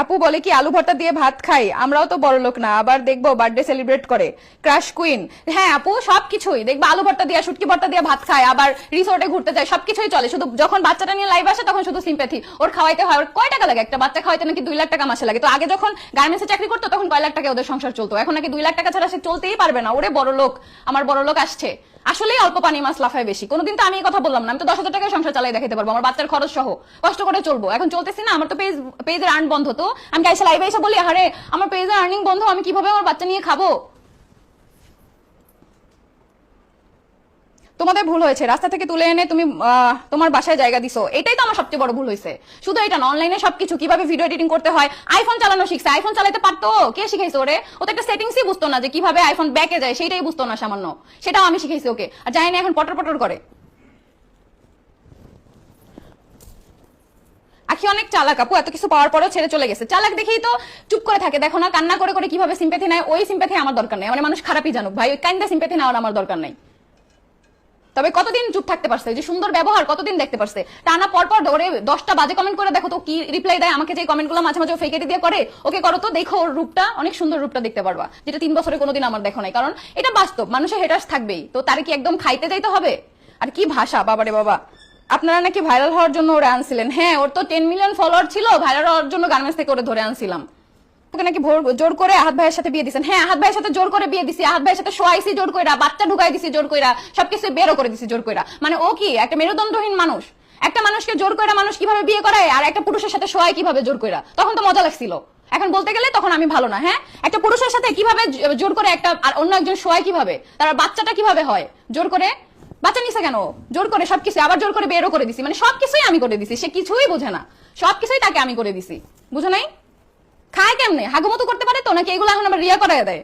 আপু বলে কি আলু ভর্তা দিয়ে ভাত খাই? আমরাও তো বড় লোক না, আবার দেখব বার্থডে সেলিব্রেট করে। ক্রাশ কুইন হ্যাঁ আপু, সবকিছুই। দেখবে আলু ভর্তা দিয়ে, শুটকি ভর্তা দিয়ে ভাত খায়, আবার রিসোর্টে ঘুরতে যায়, সবকিছুই চলে। শুধু যখন বাচ্চাটা নিয়ে লাইভ আসে, তখন শুধু সিম্প্যাথি ওর খাওয়াইতে হয়, ওর কয় টাকা লাগে? একটা বাচ্চা খাওয়াইতে নাকি দুই লাখ টাকা মাসে লাগে? তো আগে যখন গার্মেন্টসে চাকরি করতো, তখন কয় লাখ টাকা ওদের সংসার চলতো। এখন নাকি দুই লাখ টাকা ছাড়া সে চলতেই পারবে না। ওরে বড় লোক, আমার বড় লোক আসছে। আসলেই অল্প পানি মাছ লাফায় বেশি। কোনোদিন তো আমি এই কথা বললাম না। আমি তো দশ হাজার টাকায় সংসার চালাই দেখাতে পারব। আমার বাচ্চার খরচ সহ। কষ্ট করে চলবো। এখন চলতেছি না। আমার তো পেজ পেজের আর্ন বন্ধ তো। আমি কাইসে লাইভে এসে বলি আরে আমার পেজের আর্নিং বন্ধ। আমি কীভাবে আমার বাচ্চা নিয়ে খাব? তোমাদের ভুল হয়েছে। রাস্তা থেকে তুলে এনে তুমি তোমার বাসায় জায়গা দিছো। এটাই তো আমার সবচেয়ে বড় ভুল হয়েছে। শুধু এটা না অনলাইনে সবকিছু, কীভাবে ভিডিও এডিটিং করতে হয়। আইফোন চালানো শিখছে। আইফোন চালাতে পারতো? কে শিখাইছে ওরে? ও তো একটা সেটিংসই বুঝতো না যে কীভাবে আইফোন ব্যাকে যায় সেটাই বুঝতো না সামান্য। সেটাও আমি শিখাইছি ওকে। আর জানি না এখন পটর পটর করে। আখি অনেক চালাক আপু, এত কিছু পাওয়ার পরেও ছেড়ে চলে গেছে। চালাক দেখেই তো চুপ করে থাকে। দেখো না, কান্না করে করে কীভাবে সিম্পেথি নেয়? ওই সিম্পেথি আমার দরকার নেই। মানে মানুষ খারাপই জানুক। ভাই, ওই কাইন্ডা সিম্পেথি নেওয়ার আমার দরকার নাই। তবে কতদিন চুপ থাকতে পারছে? যে সুন্দর ব্যবহার কতদিন দেখতে পারছে? টানা পর পর ধরে দশটা বাজে কমেন্ট করে দেখো তো কি রিপ্লাই দেয়? আমাকে যে কমেন্টগুলো মাঝে মাঝে ফেকেটি দিয়ে করে, ওকে করো তো দেখো রূপটা, অনেক সুন্দর রূপটা দেখতে পারবা, যেটা তিন বছরে কোনোদিন আমার দেখো নাই। কারণ এটা বাস্তব, মানুষের হেটার্স থাকবেই। তো তার কি একদম খাইতে যাইতে হবে? আর কি ভাষা, বাবারে বাবা। আপনারা নাকি ভাইরাল হওয়ার জন্য ওরা আনছিলেন। হ্যাঁ ওর তো টেন মিলিয়ন ফলোয়ার ছিল ভাইরাল হওয়ার জন্য গার্মেন্টস থেকে ওরে ধরে আনছিলাম। ওকে নাকি জোর করে আহাত ভাইয়ের সাথে বিয়ে দিছেন? হ্যাঁ আহাত ভাইয়ের সাথে জোর করে বিয়ে দিছি, আহাত ভাইয়ের সাথে শোয়াইছি জোর কইরা, বাচ্চা ঢুকাই দিছি জোর কইরা, সবকিছু বেরো করে দিছি জোর কইরা। মানে ও কি একটা মেরুদণ্ডহীন মানুষ? একটা মানুষকে জোর কইরা মানুষ কীভাবে বিয়ে করায় আর একটা পুরুষের সাথে শোয়ায় কীভাবে জোর কইরা? তখন তো মজা লাগছিল। এখন বলতে গেলে তখন আমি ভালো না হ্যাঁ? একটা পুরুষের সাথে কীভাবে জোর করে একটা আর অন্য একজন শোয়ায় কীভাবে? তার বাচ্চাটা কীভাবে হয়? জোর করে? বাচ্চা নিছে কেন? জোর করে সবকিছু, আবার জোর করে বেরো করে দিছি। মানে সবকিছুই আমি করে দিছি, সে কিছুই বোঝে না। সবকিছুই তাকে আমি করে দিছি। বুঝো নাই? কেমনে? হাগুমতো করতে পারে তো? নাকি এগুলো এখন আবার রিয়া করাই দেয়?